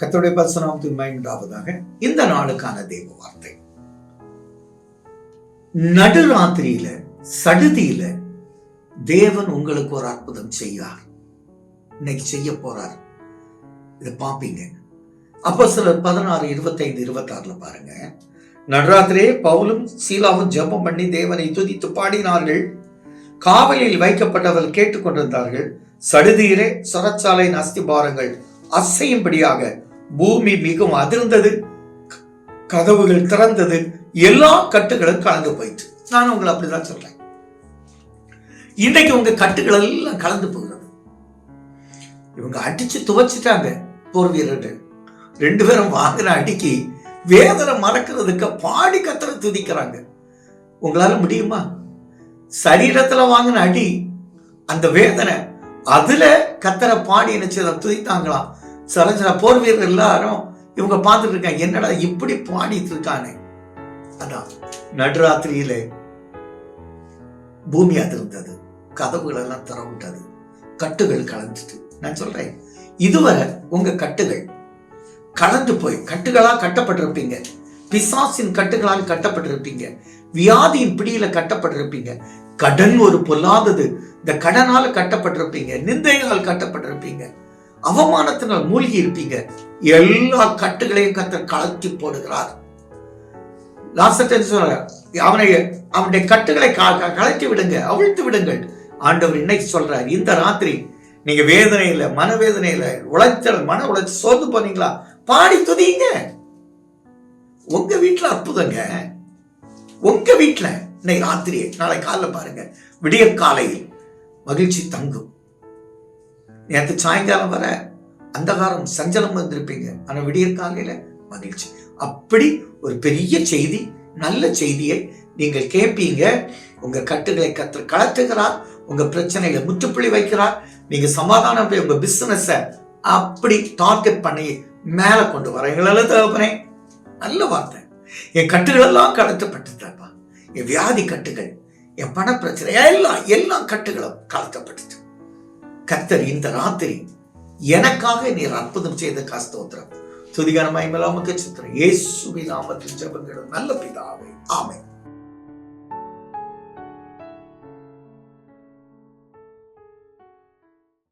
கத்தோடைய பரிசுநாமத்துக்கு மயண்டாவதாக இந்த நாளுக்கான தேவ வார்த்தை. நடுராத்திரியில சடுதியில தேவன் உங்களுக்கு ஒரு அற்புதம் செய்யார் இன்னைக்கு செய்ய போறார். இதை பார்ப்பீங்க. அப்போ சிலர் பதினாறு இருபத்தைந்து இருபத்தாறுல பாருங்க. நடுராத்திரியே பவுலும் சீலாவும் ஜெபம் பண்ணி தேவனை துதித்து பாடினார்கள். காவலில் வைக்கப்பட்டவர் கேட்டுக்கொண்டிருந்தார்கள். சடுதியிலே சுரச்சாலையின் அஸ்திபாரங்கள் அசையும்படியாக பூமி மிகவும் அதிர்ந்தது கதவுகள் திறந்தது எல்லா கட்டுகளும் கலந்து போயிட்டு நான் உங்களை அப்படிதான் சொல்றேன். இன்னைக்கு உங்க கட்டுகள் எல்லாம் கலந்து போகிறது. இவங்க அடிச்சு துவைச்சிட்டாங்க போர் வீரர்கள். ரெண்டு பேரும் வாங்கின அடிக்கு வேதனை மறக்கிறதுக்கு பாடி கத்திர துதிக்கிறாங்க. உங்களால முடியுமா? சரீரத்துல வாங்கின அடி அந்த வேதனை அதுல கத்தரை பாடி என்ன துதித்தாங்களாம் சரஞ்சன போர் வீரர் எல்லாரும் இவங்க பார்த்துட்டு இருக்காங்க என்னடா இப்படி பாடிட்டு இருக்கானே. அதான் நடுராத்திரியில பூமி அதிர்ந்தது கதவுகள் எல்லாம் திறவுட்டது கட்டுகள் கலந்துட்டு நான் சொல்றேன் இதுவரை உங்க கட்டுகள் கலந்து போய் கட்டுகளா கட்டப்பட்டிருப்பீங்க. பிசாசின் கட்டுகளால் கட்டப்பட்டிருப்பீங்க. வியாதியின் பிடியில கட்டப்பட்டிருப்பீங்க. கடன் ஒரு பொல்லாதது இந்த கடனால கட்டப்பட்டிருப்பீங்க நிந்தையால் கட்டப்பட்டிருப்பீங்க. அவமானத்தினால் மூழ்கி இருப்பீங்க. எல்லா கட்டுகளையும் கத்தர் கலத்தி போடுகிறார். அவனை அவனுடைய கட்டுகளை கலத்தி க- விடுங்க அவிழ்த்து விடுங்கள். ஆண்டவர் இன்னைக்கு சொல்றார் இந்த ராத்திரி நீங்க வேதனையில மனவேதனையில உழைச்சல் மன உழைச்சி சோர்ந்து போனீங்களா? பாடி துதிங்க. உங்க வீட்டுல அற்புதங்க. உங்க வீட்டுல இன்னைக்கு ராத்திரி நாளை காலைல பாருங்க விடிய காலையில் மகிழ்ச்சி தங்கும். நேற்று சாயங்காலம் வர அந்தகாரம் சஞ்சலம் வந்திருப்பீங்க. ஆனால் விடிய காலையில் மகிழ்ச்சி. அப்படி ஒரு பெரிய செய்தி நல்ல செய்தியை நீங்கள் கேட்பீங்க உங்கள் கட்டுகளை கற்று கலத்துகிறார். உங்கள் பிரச்சனைகளை முற்றுப்புள்ளி வைக்கிறார். நீங்கள் சமாதானம் போய் பிஸ்னஸை அப்படி டார்கெட் பண்ணி மேலே கொண்டு வர. எங்களால தேவைப்பனே நல்ல வார்த்தை. என் கட்டுகளெல்லாம் கலத்தப்பட்டுதாப்பா என் வியாதி கட்டுகள் என் பண பிரச்சனை எல்லாம் எல்லா கட்டுகளும் கலத்தப்பட்டுச்சு. கர்த்தர் இந்த ராத்திரி எனக்காக நீர் அற்புதம் செய்த காஸ்தோத்திரம் துதிகரமாய் மேலாமக்கு சித்திரம் இயேசுவின் நாமத்தில் ஜெபங்களும் நல்ல பிதாவே. ஆமை